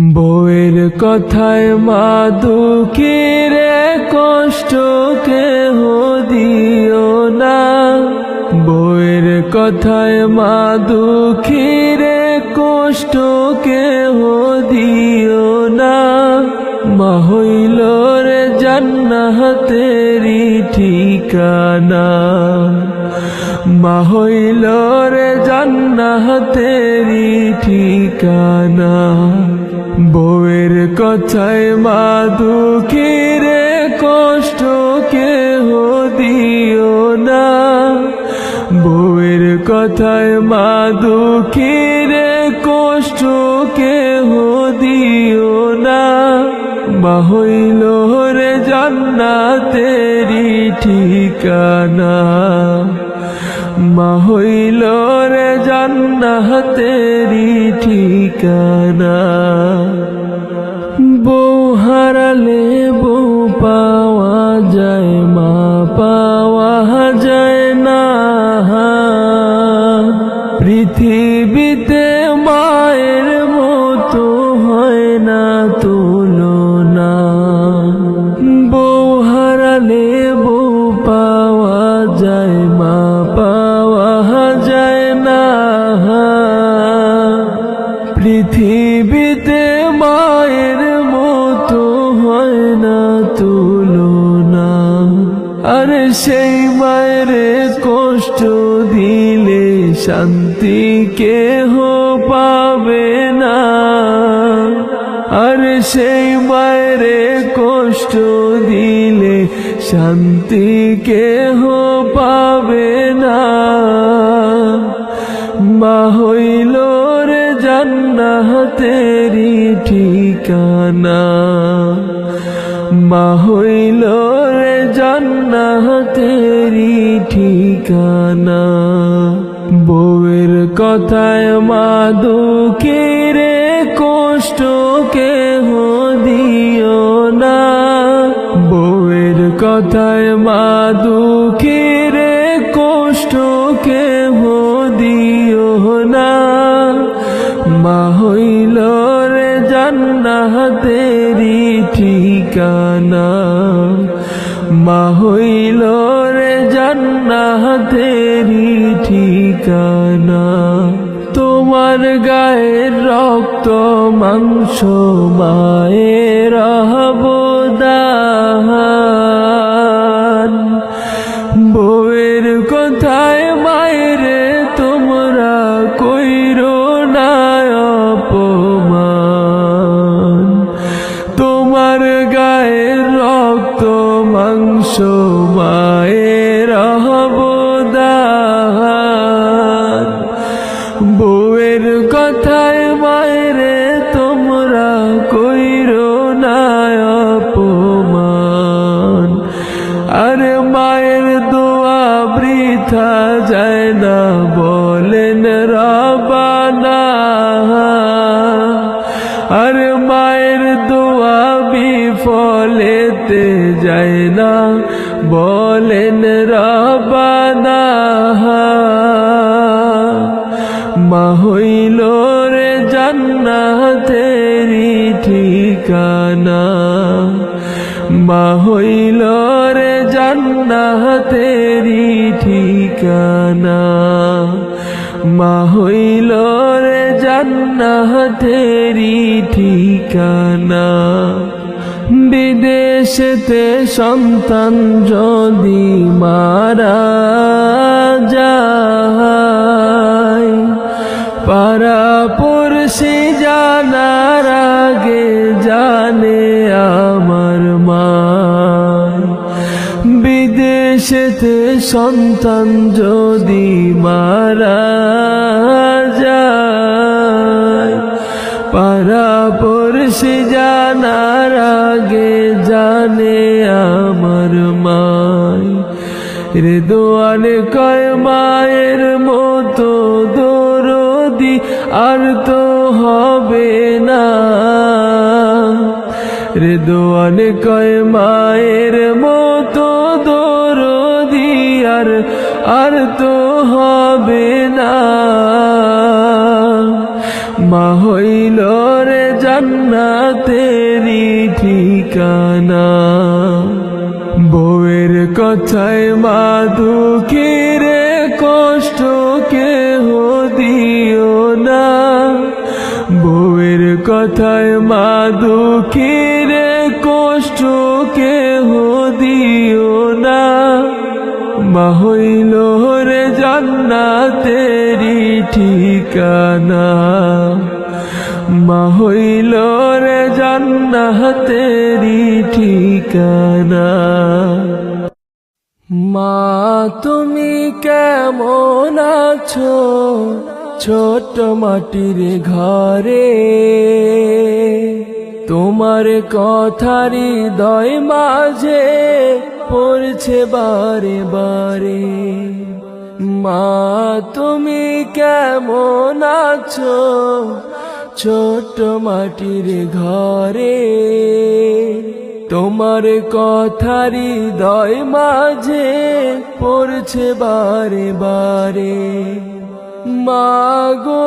বউয়ের কথায় মা দুঃখের কষ্ট কেহ দিও না। বউয়ের কথায় মা দুঃখের কষ্ট কেহ দিও না। মা হইল রে জান্নাতেরি ঠিকানা। মা হইল রে জান্নাতেরি ঠিকানা। কথায় মা দুঃখের কষ্ট কেহ দিও না। বউয়ের কথায় মা দুঃখের কষ্ট কেহ দিও না। মা হইল রে জান্নাতেরি ঠিকানা। মা হইল রে জান্নাতেরি ঠিকানা। আর সেই মায়ের কষ্ট দিলে শান্তি কেহ পাবে না। আর সেই মায়ের কষ্ট দিলে শান্তি কেহ পাবে না। মা হইল রে জান্নাতেরি ঠিকানা। মা হইল রে জান্নাতেরি ঠিকানা। বউয়ের কথায় মা দুঃখের কষ্ট কেহ দিও না। বউয়ের কথায় মা দুঃখের কষ্ট কেহ দিও না। মা হইল রে জান্নাতেরি ঠিকানা। মা হইল রে জান্নাতেরি ঠিকানা। তোমার গায়ের রক্ত মাংস মায়ের অবদান মাংস না, বলেন রবানা মা হইল রে জান্নাতেরি ঠিকানা। মা হইল রে জান্নাতেরি ঠিকানা। মা হইল রে জান্নাতেরি ঠিকানা। বিদেশেতে সন্তান যদি মারা যায়। পারা পড়শি জানার আগে জানে আমার মা। বিদেশেতে সন্তান যদি মারা যায়। পারা পড়শি জানার আগে জানে আমার মায় রে কয়, মায়ের মতো দরদি আর তো হবে না। রে দোয়ানে কয়, মায়ের মতো দরদি আর আর তো হবে না। মা হইল রে জান্নাতেরি ঠিকানা বউয়ের কথায় মা দুঃখীরে কষ্ট কেহ দিও না। বউয়ের কথায় মা দুঃখীরে কষ্ট কেহ দিও না। মা হইল রে জান্নাতেরি ঠিকানা। মা হইল রে জান্নাতেরি ঠিকানা। মা, তুমি কেমন আছো? ছোট মাটির ঘরে। তোমার কথারি দয় মাঝে পড়ছে বারে বারে। মা, তুমি কেমন আছো? ছোট মাটির ঘরে তোমার কথারি দয় মাঝে পড়ছে বারে বারে। মাগো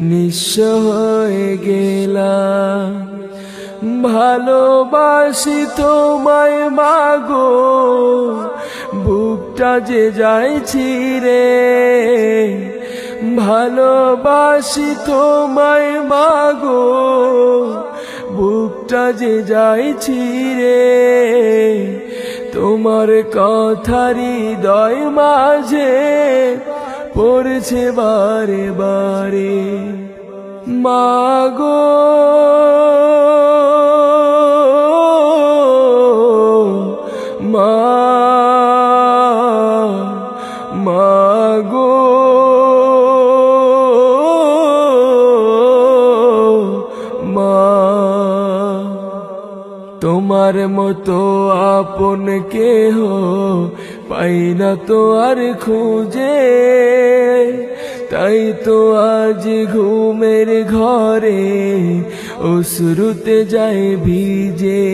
নিঃস্ব হয়ে গেলাম। ভালোবাসি তোমায় মাগো বুকটা যে যাইছি রে ভালোবাসি তোমায় মাগো বুকটা যে যাইছি রে তোমার কথারি দয় মাঝে পড়ছে বারে বারে। মাগো। মাগো। মা তোমার মতো আপন কেহ পাই না তো আর খুঁজে, তাই তো আজ ঘুমের ঘরে অশ্রুতে যায় ভিজে।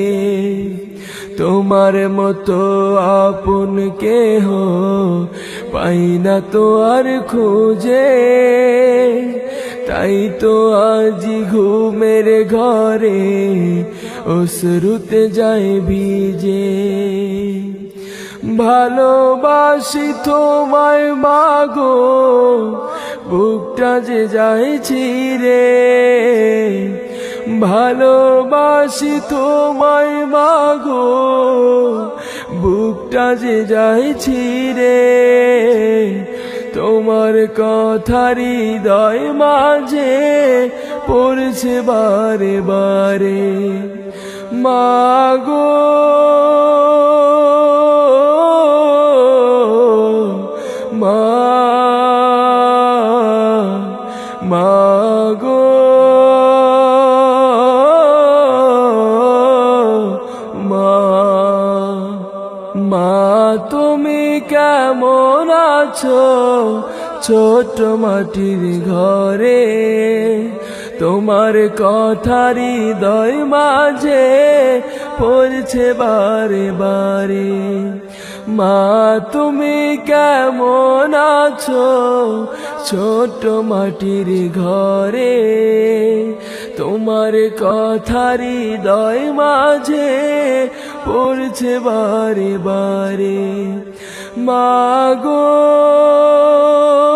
তোমার মতো আপন কেহ পাই না তো আর খুঁজে, তাই তো আজ ঘুমের ঘরে অশ্রুতে যায় ভিজে। ভালোবাসি তোমায়, মাগো। বুকটা যে যাইছি রে ভালোবাসি তোমায়, মাগো। বুকটা যে যাইছি রে তোমার কথারি দয় মাঝে পড়ছে বারে বারে। মাগো। আছো ছোট মাটির ঘরে, তোমার কথারি দয় মাঝে পড়ছে বারে বারে। মা, তুমি কেমন আছো ছোট মাটির ঘরে, তোমার কথারি দয় মাঝে পড়ছে বারে বারে। মাগো মা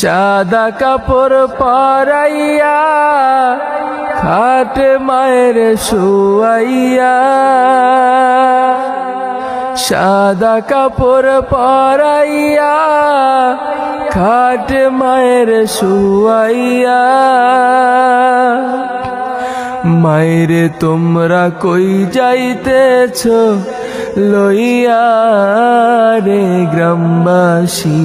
সাদা কাপড় পরাইয়া, খাট মায়ের শুয়াইয়া। সাদা কাপড় পরাইয়া, খাট মায়ের শুয়াইয়া। মায়েরে তোমরা কই যাইতেছ লইয়া রে গ্রামবাসী?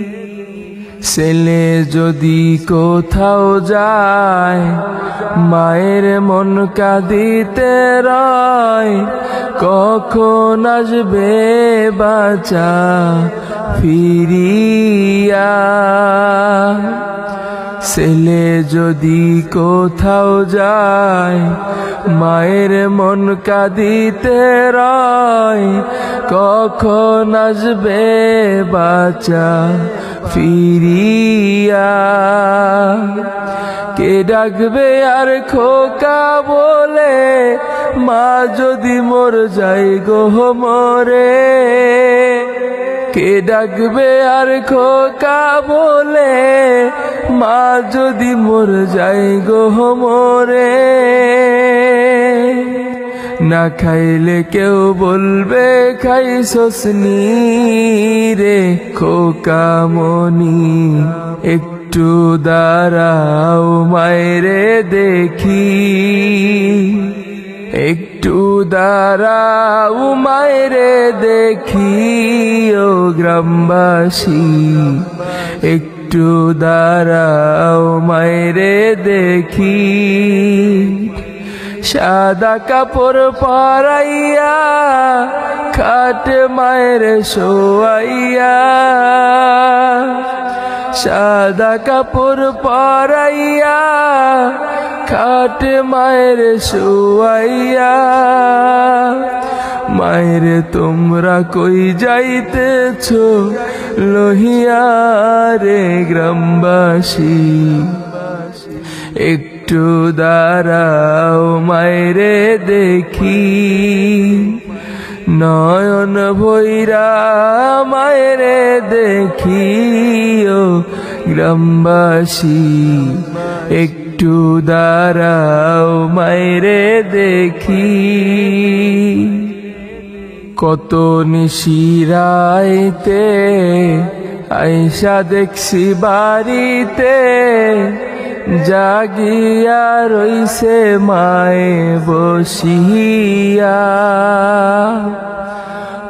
ছেলে যদি কোথাও যায়, মায়ের মন কাঁদিতে রয়, কখন আসবে বাঁচা ফিরিয়া? ছেলে যদি কোথাও যায়, মায়ের মন কাঁদিতে রয়, কখন আসবে বাচ্চা ফিরিয়া, কে ডাকবে আর খোকা বলে, মা যদি মোর যাই গো মরে। কে ডাকবে আর খোকা বলে, মা যদি মোর যাই গো মরে। না খাইলে কেউ বলবে, খাই সসনি রে, খোকা মনি। একটু দাঁড়াও মায়েরে দেখি। একটু দাঁড়াও মায়েরে দেখি, ও গ্রামবাসী। একটু দাঁড়াও মায়েরে দেখি। সাদা কাপড় পরাইয়া, খাট মায়ের শোয়াইয়া। সাদা কাপড় পরাইয়া, খাট মায়ের শোয়াইয়া। মায়ের, তোমরা কই যাইতেছ লোহিয়া রে গ্রামবাসী? একটু দাঁড়াও মায়েরে দেখি। নয়ন ভৈরা দেখি ও গ্রামবাসী। একটু দাঁড়াও মায়েরে দেখি। কত নিশিরাইতে আইসা দেখছি বাড়িতে। জাগিয়া রইছে মায়ে বসিয়া।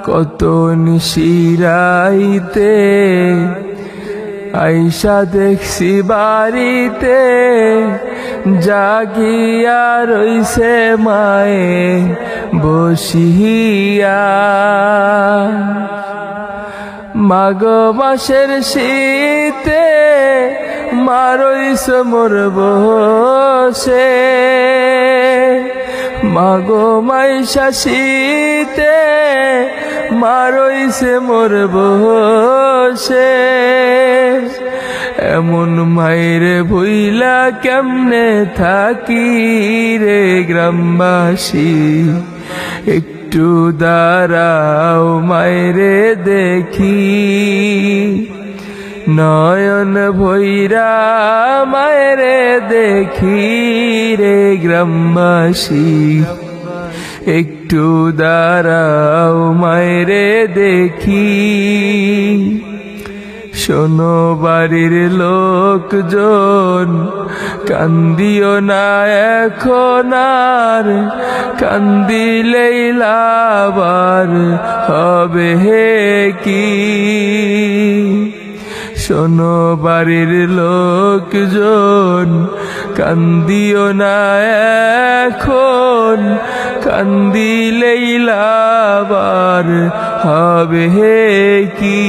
কত নিশিরাইতে আইসা দেখছি বাড়িতে, জাগিয়া রইছে মায়ে বসিয়া। মাগ মাসের শীতে মারইস মোর বসে। মাগো মাইশা শীতে মারইছে মোর বসে। এমন মায়েরে ভুইলা কেমনে থাকি রে গ্রামবাসী? একটু দাঁড়াও মায়েরে দেখি। নয়ন ভৈরা মায়েরে দেখি রে গ্রামবাসী। একটু দাঁড়াও মায়েরে দেখি। শোনো বাড়ির লোকজন, কান্দিও না এখন আর। কান্দিলেই লাবার হবে হে কি? শোনো বাড়ির লোকজন, কান্দিও না এখন। কান্দিলেই লাবার হবে কি?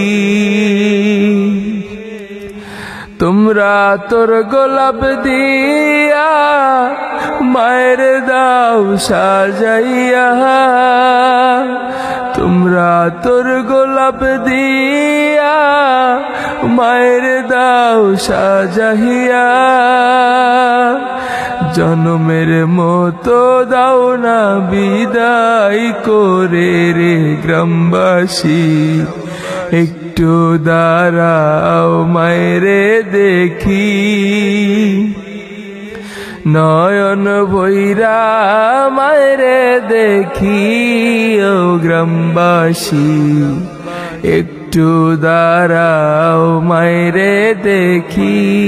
তোমরা তোর গোলাপ দিয়া মায়ের দাও সাজাইয়া। তোমরা তোর গোলাপ দিয়া মায়ের দাও সাজাহিয়া। জনমের মতো দাও না বিদায় করে রে গ্রামবাসী। একটু দাঁড়াও মায়েরে দেখি। নয়ন বৈরা মায়রে দেখি ও গ্রামবাসী। একটু দাঁড়াও মায়রে দেখি।